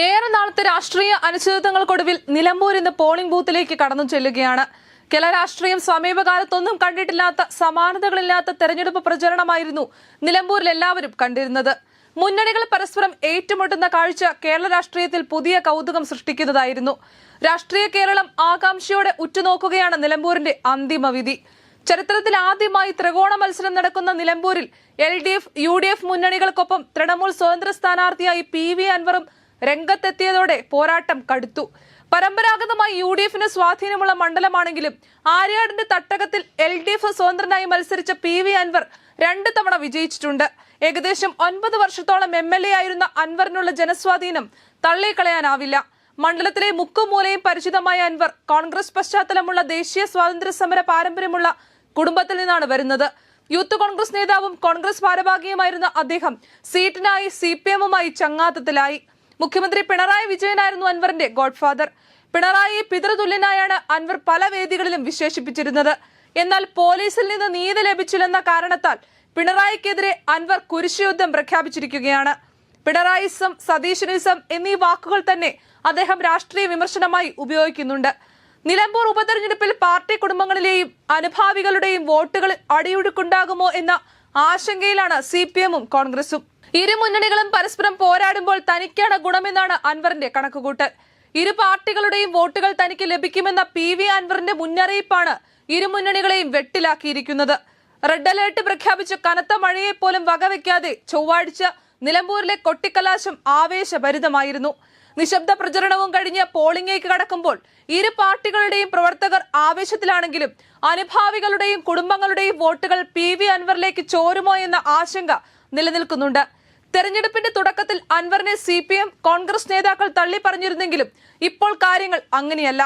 ഏറെ നാളത്തെ രാഷ്ട്രീയ അനിശ്ചിതത്വങ്ങൾക്കൊടുവിൽ നിലമ്പൂർ ഇന്ന് പോളിംഗ് ബൂത്തിലേക്ക് കടന്നു ചെല്ലുകയാണ്. കേരള രാഷ്ട്രീയം സമീപകാലത്തൊന്നും കണ്ടിട്ടില്ലാത്ത സമാനതകളില്ലാത്ത തെരഞ്ഞെടുപ്പ് പ്രചരണമായിരുന്നു നിലമ്പൂരിൽ എല്ലാവരും കണ്ടിരുന്നത്. മുന്നണികൾ പരസ്പരം ഏറ്റുമുട്ടുന്ന കാഴ്ച കേരള രാഷ്ട്രീയത്തിൽ പുതിയ കൗതുകം സൃഷ്ടിക്കുന്നതായിരുന്നു. രാഷ്ട്രീയ കേരളം ആകാംക്ഷയോടെ ഉറ്റുനോക്കുകയാണ് നിലമ്പൂരിന്റെ അന്തിമ വിധി. ചരിത്രത്തിൽ ആദ്യമായി ത്രികോണ മത്സരം നടക്കുന്ന നിലമ്പൂരിൽ L D F U D F മുന്നണികൾക്കൊപ്പം Trinamool സ്വതന്ത്ര സ്ഥാനാർത്ഥിയായി പി വി അൻവറും രംഗത്തെത്തിയതോടെ പോരാട്ടം കടുത്തു. പരമ്പരാഗതമായി യു ഡി എഫിന് സ്വാധീനമുള്ള മണ്ഡലമാണെങ്കിലും ആര്യാടിന്റെ തട്ടകത്തിൽ എൽ ഡി എഫ് സ്വതന്ത്രനായി മത്സരിച്ച പി വി അൻവർ രണ്ട് തവണ വിജയിച്ചിട്ടുണ്ട്. ഏകദേശം ഒൻപത് വർഷത്തോളം എം എൽ എ ആയിരുന്ന അൻവറിനുള്ള ജനസ്വാധീനം തള്ളിക്കളയാനാവില്ല. മണ്ഡലത്തിലെ മുക്കും മൂലയും പരിചിതമായ അൻവർ കോൺഗ്രസ് പശ്ചാത്തലമുള്ള ദേശീയ സ്വാതന്ത്ര്യ സമര പാരമ്പര്യമുള്ള കുടുംബത്തിൽ നിന്നാണ് വരുന്നത്. യൂത്ത് കോൺഗ്രസ് നേതാവും കോൺഗ്രസ് ഭാരവാഹിയുമായിരുന്ന അദ്ദേഹം സീറ്റിനായി സി പി എമ്മുമായി ചങ്ങാത്തത്തിലായി. മുഖ്യമന്ത്രി പിണറായി വിജയനായിരുന്നു അൻവറിന്റെ ഗോഡ്ഫാദർ. പിണറായി പിതൃതുല്യനായാണ് അൻവർ പല വേദികളിലും വിശേഷിപ്പിച്ചിരുന്നത്. എന്നാൽ പോലീസിൽ നിന്ന് നീതി ലഭിച്ചില്ലെന്ന കാരണത്താൽ പിണറായിക്കെതിരെ അൻവർ കുരിശുയുദ്ധം പ്രഖ്യാപിച്ചിരിക്കുകയാണ്. പിണറായിസം സതീശനിസം എന്നീ വാക്കുകൾ തന്നെ അദ്ദേഹം രാഷ്ട്രീയ വിമർശനമായി ഉപയോഗിക്കുന്നുണ്ട്. നിലമ്പൂർ ഉപതെരഞ്ഞെടുപ്പിൽ പാർട്ടി കുടുംബങ്ങളിലെയും അനുഭാവികളുടെയും വോട്ടുകൾ അടിയൊഴുക്കുണ്ടാകുമോ എന്ന ആശങ്കയിലാണ് സി പി എമ്മും കോൺഗ്രസും. ഇരു മുന്നണികളും പരസ്പരം പോരാടുമ്പോൾ തനിക്കാണ് ഗുണമെന്നാണ് അൻവറിന്റെ കണക്കുകൂട്ടൽ. ഇരു പാർട്ടികളുടെയും വോട്ടുകൾ തനിക്ക് ലഭിക്കുമെന്ന പി വി അൻവറിന്റെ മുന്നറിയിപ്പാണ് ഇരു മുന്നണികളെയും വെട്ടിലാക്കിയിരിക്കുന്നത്. റെഡ് അലേർട്ട് പ്രഖ്യാപിച്ച കനത്ത മഴയെ പോലും വകവെക്കാതെ ചൊവ്വാഴ്ച നിലമ്പൂരിലെ കൊട്ടിക്കലാശം ആവേശഭരിതമായിരുന്നു. നിശബ്ദ പ്രചരണവും കഴിഞ്ഞ് പോളിംഗിലേക്ക് കടക്കുമ്പോൾ ഇരു പാർട്ടികളുടെയും പ്രവർത്തകർ ആവേശത്തിലാണെങ്കിലും അനുഭാവികളുടെയും കുടുംബങ്ങളുടെയും വോട്ടുകൾ പി വി അൻവറിലേക്ക് ചോരുമോ എന്ന ആശങ്ക നിലനിൽക്കുന്നുണ്ട്. തെരഞ്ഞെടുപ്പിന്റെ തുടക്കത്തിൽ അൻവറിനെ സി കോൺഗ്രസ് നേതാക്കൾ തള്ളി പറഞ്ഞിരുന്നെങ്കിലും ഇപ്പോൾ കാര്യങ്ങൾ അങ്ങനെയല്ല.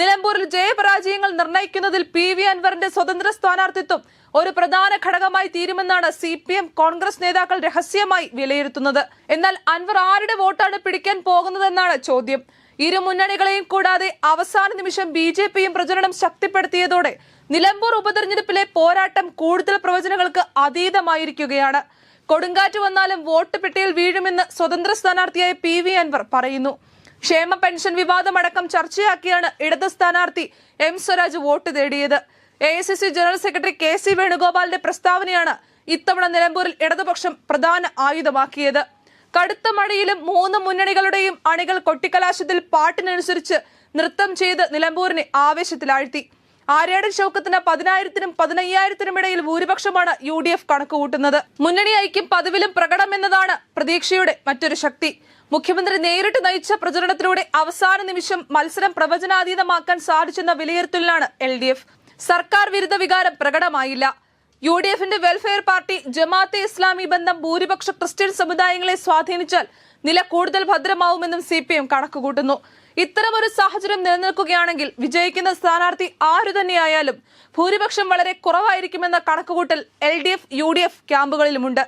നിലമ്പൂരിൽ ജയപരാജയങ്ങൾ നിർണയിക്കുന്നതിൽ പി വി അൻവറിന്റെ സ്വതന്ത്ര സ്ഥാനാർത്ഥിത്വം ഒരു പ്രധാന ഘടകമായി തീരുമെന്നാണ് സി പി എം കോൺഗ്രസ് നേതാക്കൾ രഹസ്യമായി വിലയിരുത്തുന്നത്. എന്നാൽ അൻവർ ആരുടെ വോട്ടാണ് പിടിക്കാൻ പോകുന്നതെന്നാണ് ചോദ്യം. ഇരു മുന്നണികളെയും കൂടാതെ അവസാന നിമിഷം ബി ജെ പിയും പ്രചരണം ശക്തിപ്പെടുത്തിയതോടെ നിലമ്പൂർ ഉപതെരഞ്ഞെടുപ്പിലെ പോരാട്ടം കൂടുതൽ പ്രവചനങ്ങൾക്ക് അതീതമായിരിക്കുകയാണ്. കൊടുങ്കാറ്റ് വന്നാലും വോട്ട് പെട്ടിയിൽ വീഴുമെന്ന് സ്വതന്ത്ര സ്ഥാനാർത്ഥിയായ പി വി അൻവർ പറയുന്നു. ക്ഷേമ പെൻഷൻ വിവാദമടക്കം ചർച്ചയാക്കിയാണ് ഇടത് സ്ഥാനാർത്ഥി എം സ്വരാജ് വോട്ട് തേടിയത്. A general secretary K C വേണുഗോപാലിന്റെ പ്രസ്താവനയാണ് ഇത്തവണ നിലമ്പൂരിൽ ഇടതുപക്ഷം പ്രധാന ആയുധമാക്കിയത്. കടുത്ത മഴയിലും മൂന്ന് മുന്നണികളുടെയും അണികൾ കൊട്ടിക്കലാശത്തിൽ പാട്ടിനനുസരിച്ച് നൃത്തം ചെയ്ത് നിലമ്പൂരിനെ ആവേശത്തിലാഴ്ത്തി. ആര്യാടൻ ഷൗക്കത്തിന് പതിനായിരത്തിനും പതിനയ്യായിരത്തിനും ഇടയിൽ ഭൂരിപക്ഷമാണ് യു ഡി എഫ് കണക്കുകൂട്ടുന്നത്. മുന്നണി ഐക്യം പതിവിലും പ്രകടമെന്നതാണ് പ്രതീക്ഷയുടെ മറ്റൊരു ശക്തി. മുഖ്യമന്ത്രി നേരിട്ട് നയിച്ച പ്രചരണത്തിലൂടെ അവസാന നിമിഷം മത്സരം പ്രവചനാതീതമാക്കാൻ സാധിച്ചെന്ന വിലയിരുത്തലിലാണ് എൽ ഡി എഫ്. സർക്കാർ വിരുദ്ധ വികാരം പ്രകടമായില്ല. യു ഡി എഫിന്റെ വെൽഫെയർ പാർട്ടി ജമാഅത്തെ ഇസ്ലാമി ബന്ധം ഭൂരിപക്ഷ ക്രിസ്ത്യൻ സമുദായങ്ങളെ സ്വാധീനിച്ചാൽ നില കൂടുതൽ ഭദ്രമാവുമെന്നും സി പി എം കണക്കുകൂട്ടുന്നു. ഇത്തരമൊരു സാഹചര്യം നിലനിൽക്കുകയാണെങ്കിൽ വിജയിക്കുന്ന സ്ഥാനാർത്ഥി ആരു തന്നെയായാലും ഭൂരിപക്ഷം വളരെ കുറവായിരിക്കുമെന്ന കണക്കുകൂട്ടൽ L D F U D F ക്യാമ്പുകളിലുമുണ്ട്.